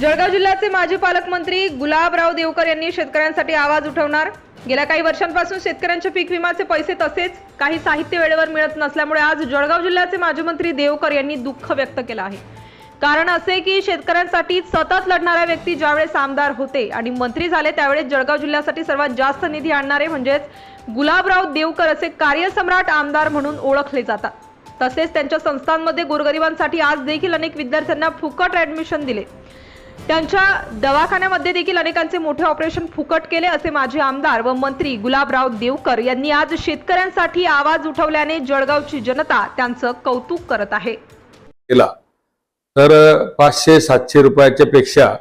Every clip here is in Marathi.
जळगाव जिल्ह्याचे माजी पालकमंत्री गुलाबराव देवकर यांनी शेतकऱ्यांसाठी आवाज उठवणार. गेल्या काही वर्षांपासून शेतकऱ्यांच्या पीक विम्याचे पैसे तसेच काही साहित्य वेळेवर मिळत नसल्यामुळे आज जळगाव जिल्ह्याचे माजी मंत्री देवकर यांनी दुःख व्यक्त केलं आहे. कारण असे की शेतकऱ्यांसाठी सतत लढणाऱ्या व्यक्ती ज्यावेळेस आमदार होते आणि मंत्री झाले त्यावेळेस जळगाव जिल्ह्यासाठी सर्वात जास्त निधी आणणारे म्हणजेच गुलाबराव देवकर असे कार्यसम्राट आमदार म्हणून ओळखले जातात. तसेच त्यांच्या संस्थांमध्ये गोरगरिबांसाठी आज देखील अनेक विद्यार्थ्यांना फुकट ऍडमिशन दिले. त्यांच्या दवाखान्यामध्ये देखील अनेकांचे मोठे ऑपरेशन फुकट केले असे माजी आमदार व मंत्री गुलाबराव देवकर यांनी आज शेतकऱ्यांसाठी आवाज उठवल्याने जळगावची जनता त्यांचं कौतुक करत आहे. केला. तर पाचशे सातशे रुपयाच्या पेक्षा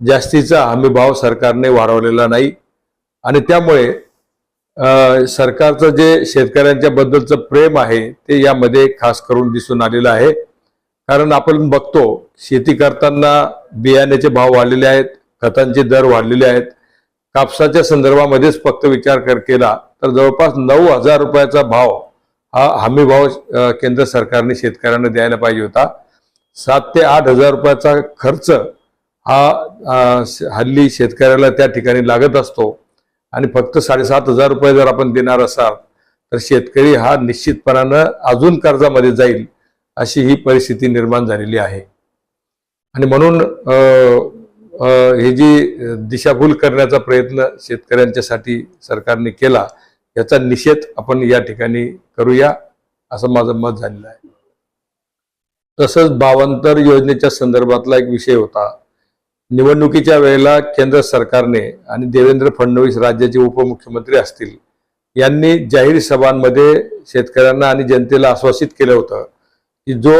जास्तीचा हमी भाव सरकारने वाढवलेला नाही. आणि त्यामुळे सरकारचं जे शेतकऱ्यांच्या बद्दलचं प्रेम आहे ते यामध्ये खास करून दिसून आलेलं आहे. कारण आपण बघतो शेती करताना बियाण्याचे भाव वाढलेले आहेत खतांचे दर वाढलेले आहेत. कापसाच्या संदर्भामध्येच फक्त विचार कर केला तर जवळपास नऊ हजार रुपयाचा भाव हा हमी भाव केंद्र सरकारने शेतकऱ्यांना द्यायला पाहिजे होता. सात ते आठ हजार रुपयाचा खर्च हा हल्ली शेतकऱ्याला त्या ठिकाणी लागत असतो. आणि फक्त साडेसात हजार रुपये जर आपण देणार असाल तर शेतकरी हा निश्चितपणानं अजून कर्जामध्ये जाईल. अशी ही परिस्थिती निर्माण झालेली आहे. आणि म्हणून ही जी दिशाभूल करण्याचा प्रयत्न शेतकऱ्यांच्यासाठी सरकारने केला याचा निषेध आपण या ठिकाणी करूया असं माझं मत झालेलं आहे. तसंच भावांतर योजनेच्या संदर्भातला एक विषय होता. निवडणुकीच्या वेळेला केंद्र सरकारने आणि देवेंद्र फडणवीस राज्याचे उपमुख्यमंत्री असतील यांनी जाहीर सभांमध्ये शेतकऱ्यांना आणि जनतेला आश्वासित केलं होतं की जो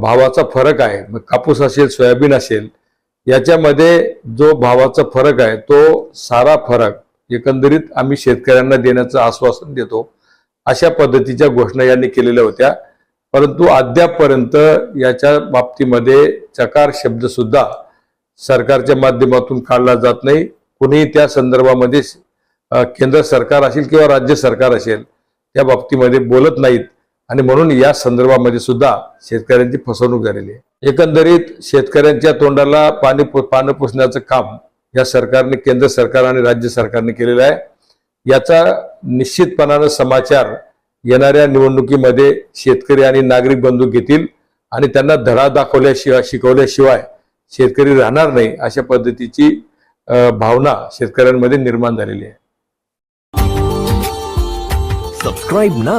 भावाचा फरक आहे मग कापूस असेल सोयाबीन असेल याच्यामध्ये जो भावाचा फरक आहे तो सारा फरक एकंदरीत आम्ही शेतकऱ्यांना देण्याचं आश्वासन देतो. अशा पद्धतीच्या घोषणा यांनी केलेल्या होत्या. परंतु अद्यापपर्यंत याच्या बाबतीमध्ये चकार शब्द सुद्धा सरकारच्या माध्यमातून काढला जात नाही. कुणीही त्या संदर्भामध्ये केंद्र सरकार असेल किंवा राज्य सरकार असेल त्या बाबतीमध्ये बोलत नाहीत. आणि म्हणून या संदर्भामध्ये सुद्धा शेतकऱ्यांची फसवणूक झालेली आहे. एकंदरीत शेतकऱ्यांच्या तोंडाला पाणी पु- पानं पुसण्याचं काम या सरकारने केंद्र सरकार आणि राज्य सरकारने केलेलं आहे. याचा निश्चितपणानं समाचार येणाऱ्या निवडणुकीमध्ये शेतकरी आणि नागरिक बंधू घेतील आणि त्यांना धडा दाखवल्याशिवाय शिकवल्याशिवाय शेतकरी राहणार नाही अशा पद्धतीची भावना शेतकऱ्यांमध्ये निर्माण झालेली आहे. सबस्क्राईब ना